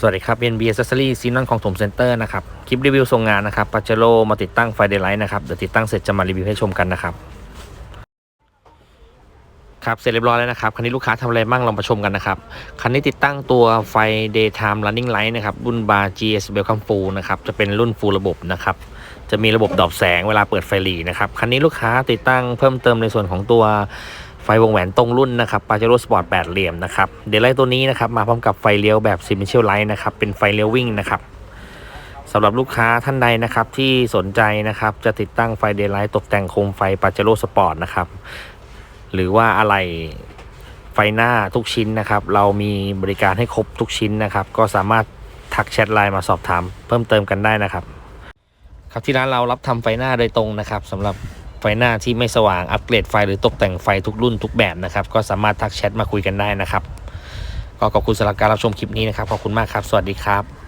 สวัสดีครับ NB Accessory ซีนอนของถมเซ็นเตอร์นะครับ คลิปรีวิวส่งงานนะครับปาเจโรมาติดตั้งไฟเดลไลท์นะครับ เดี๋ยวติดตั้งเสร็จจะมารีวิวให้ชมกันนะครับ ครับ เสร็จเรียบร้อยแล้วนะครับ คันนี้ลูกค้าทำอะไรบ้างลองมาชมกันนะครับ คันนี้ติดตั้งตัวไฟ daytime running light นะครับ รุ่น bar GS Welcome Full นะครับ จะเป็นรุ่น full ระบบนะครับ จะมีระบบดอปแสงเวลาเปิดไฟหลีนะครับ คันนี้ลูกค้าติดตั้งเพิ่มเติมในส่วนของตัว ไฟวงแหวนตรงรุ่นนะครับปาเจโร่สปอร์ตแปดเหลี่ยมนะครับเดลไลท์ตัวนี้นะครับมาพร้อมกับไฟเลี้ยวแบบซิมเชียลไลท์นะครับเป็นไฟเลี้ยววิ่งนะครับสำหรับลูกค้าท่านใดนะครับที่สนใจนะครับจะติดตั้งไฟเดลไลท์ตกแต่งโคมไฟปาเจโร่สปอร์ตนะครับหรือว่าอะไรไฟหน้าทุกชิ้นนะครับเรามีบริการให้ครบทุกชิ้นนะครับก็สามารถทักแชทไลน์มาสอบถามเพิ่มเติมกันได้นะครับ ครับที่ร้านเรารับทำไฟหน้าโดยตรงนะครับสำหรับ ไฟหน้าที่ไม่สว่างอัปเกรดไฟหรือตกแต่งไฟทุกรุ่นทุกแบบนะครับ ก็สามารถทักแชทมาคุยกันได้นะครับ ก็ขอบคุณสำหรับการรับชมคลิปนี้นะครับ ขอบคุณมากครับ สวัสดีครับ